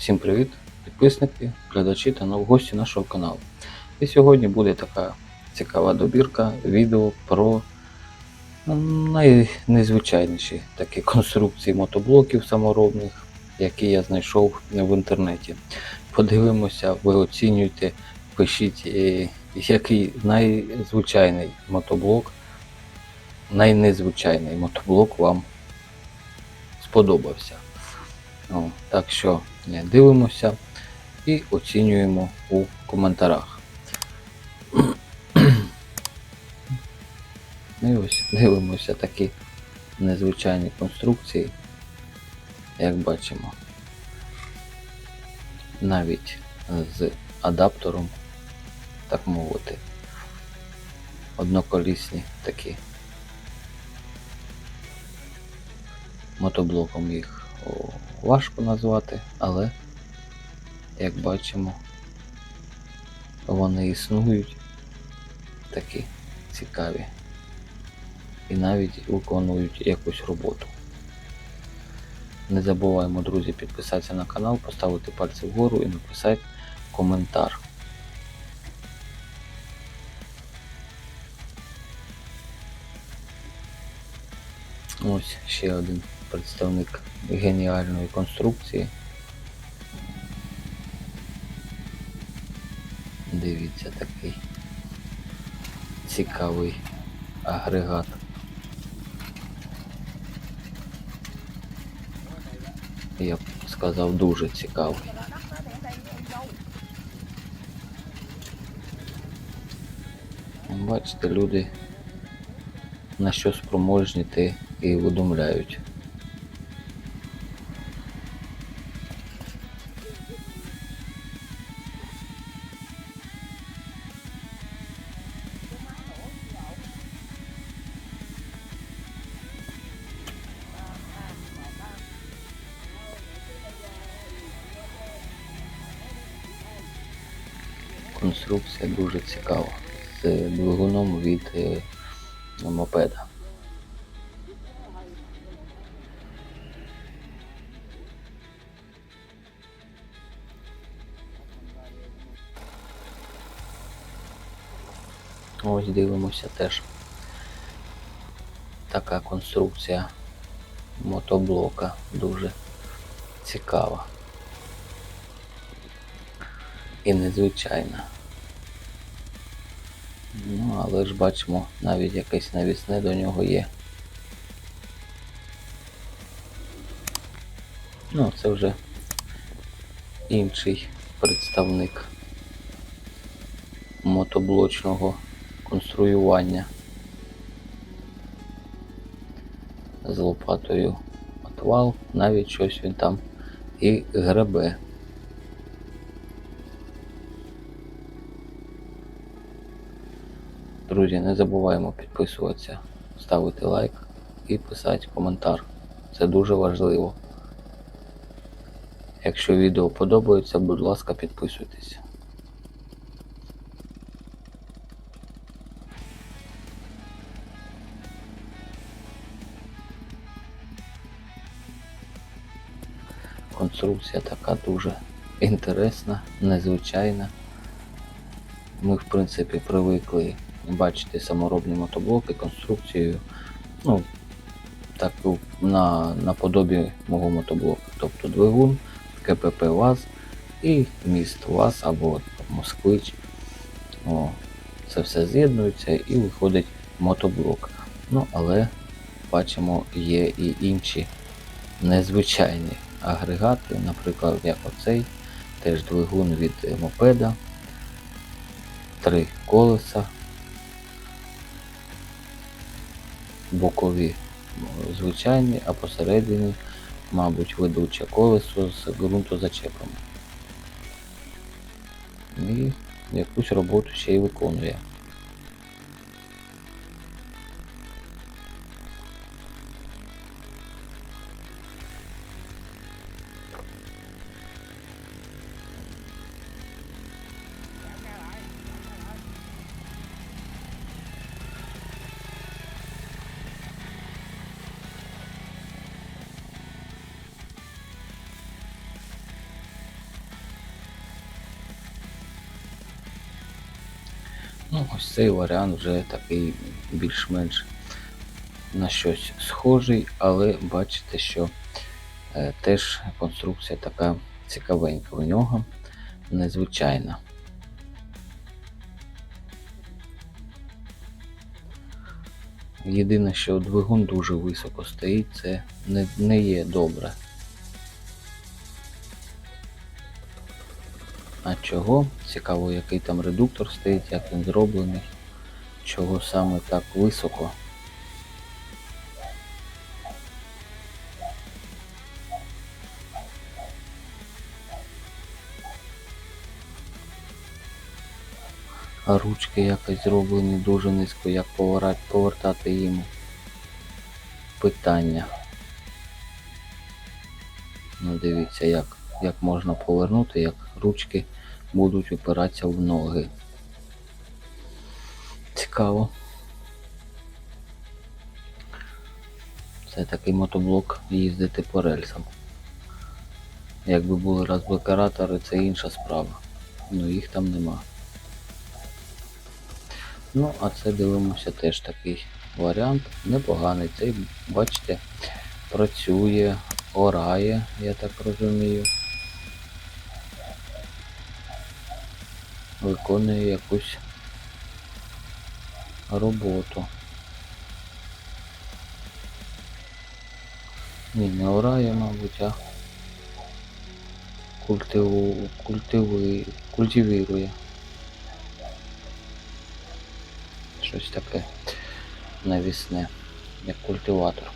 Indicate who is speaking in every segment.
Speaker 1: Всім привіт, підписники, глядачі та нові гості нашого каналу. І сьогодні буде така цікава добірка відео про ну, найнезвичайніші такі конструкції мотоблоків саморобних, які я знайшов в інтернеті. Подивимося, ви оцінюйте, пишіть, е, який найзвичайний мотоблок, найнезвичайний мотоблок вам сподобався. О, так що дивимося і оцінюємо у коментарях. І ось дивимося такі незвичайні конструкції, як бачимо. Навіть з адаптером, так мовити. Одноколісні такі. Мотоблоком їх важко назвати, але, як бачимо, вони існують такі цікаві і навіть виконують якусь роботу. Не забуваємо, друзі, підписатися на канал, поставити пальці вгору і написати коментар. Ось ще один представник геніальної конструкції. Дивіться такий цікавий агрегат. Я б сказав дуже цікавий. Бачите, люди на що спроможні ти і видумляють. Конструкція дуже цікава. З двигуном від е, мопеда. Ось дивимося теж. Така конструкція мотоблока дуже цікава. І незвичайна. Ну, але ж бачимо, навіть якесь навісне до нього є. Ну, це вже інший представник мотоблочного конструювання з лопатою отвал, навіть щось він там і гребе. Друзі, не забуваємо підписуватися, ставити лайк і писати коментар. Це дуже важливо. Якщо відео подобається, будь ласка, підписуйтесь. Конструкція така дуже інтересна, незвичайна. Ми, в принципі, привикли бачити саморобні мотоблоки конструкцією, ну, так на, наподобі мого мотоблока. Тобто двигун, КПП ВАЗ і міст ВАЗ або Москвич. О, це все з'єднується і виходить мотоблок. Ну, але бачимо, є і інші незвичайні агрегати, наприклад, як оцей, теж двигун від мопеда, три колеса, бокові звичайні, а посередині, мабуть, ведуче колесо з ґрунтозачепами. І якусь роботу ще й виконує. Ну, ось цей варіант вже такий більш-менш на щось схожий, але бачите, що е, теж конструкція така цікавенька в нього, незвичайна. Єдине, що двигун дуже високо стоїть, це не, не є добре. Чого? Цікаво, який там редуктор стоїть, як він зроблений, чого саме так високо. А ручки якось зроблені дуже низько, як повертати їм питання. Ну дивіться, як, як можна повернути, як ручки будуть опиратися в ноги. Цікаво. Це такий мотоблок їздити по рельсам. Якби були розблокаратори, це інша справа. Ну їх там нема. Ну, а це дивимося теж такий варіант. Непоганий. Цей, бачите, працює, орає, я так розумію. Виконує якусь роботу. Ні, не орає, мабуть, а культиву, культиви, культивірує. Щось таке навісне, як культиватор.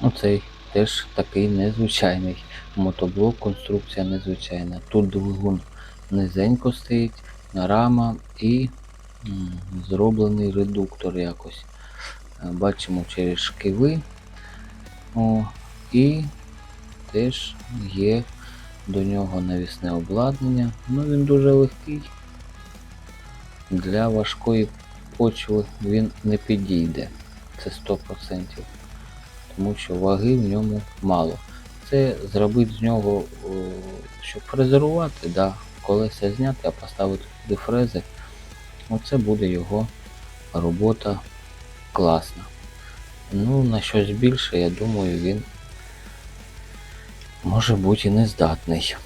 Speaker 1: Оцей теж такий незвичайний мотоблок, конструкція незвичайна. Тут двигун низенько стоїть, рама і зроблений редуктор якось. Е, Бачимо через шківи. О, і теж є до нього навісне обладнання. Ну він дуже легкий. Для важкої почви він не підійде. Це 100%. Тому що ваги в ньому мало. Це зробити з нього, щоб фрезерувати, да, колеса зняти, а поставити туди фрези. Оце буде його робота класна. Ну, на щось більше, я думаю, він може бути і не здатний.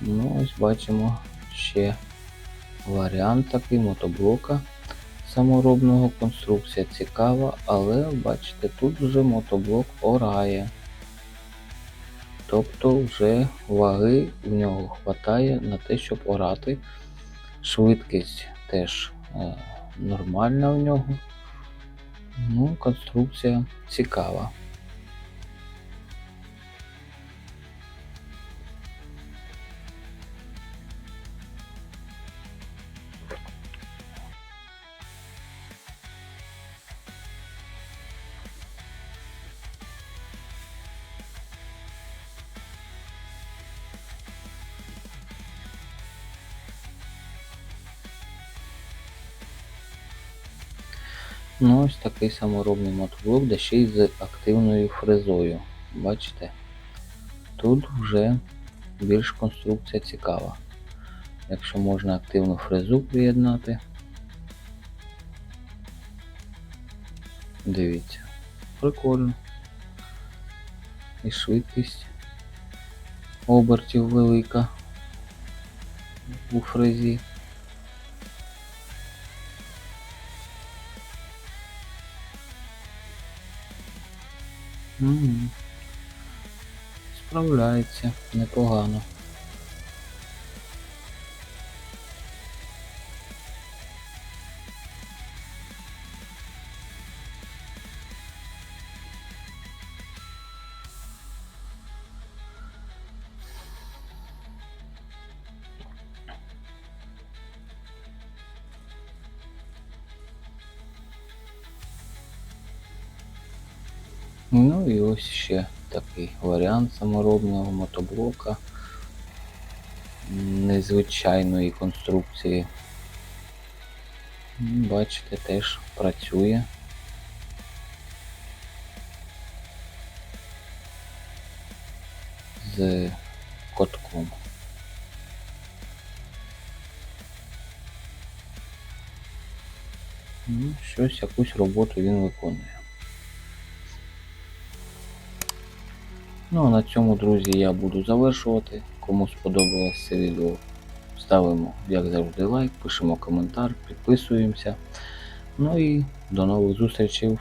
Speaker 1: Ну, ось бачимо ще варіант такий мотоблока саморобного. Конструкція цікава, але бачите, тут вже мотоблок орає. Тобто вже ваги в нього вистачає на те, щоб орати. Швидкість теж е, нормальна в нього. Ну, конструкція цікава. Ну, ось такий саморобний мотоблок, де ще й з активною фрезою. Бачите? Тут вже більш конструкція цікава. Якщо можна активну фрезу приєднати. Дивіться. Прикольно. І швидкість обертів велика у фрезі. Справляється непогано. Ну і ось ще такий варіант саморобного мотоблока незвичайної конструкції. Бачите, теж працює. з котком. Ну, щось, якусь роботу він виконує. Ну а на цьому, друзі, я буду завершувати. Кому сподобалось це відео, ставимо, як завжди, лайк, пишемо коментар, підписуємося. Ну і до нових зустрічей.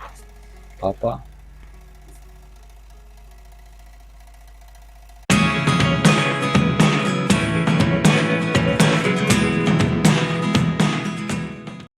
Speaker 1: Па-па.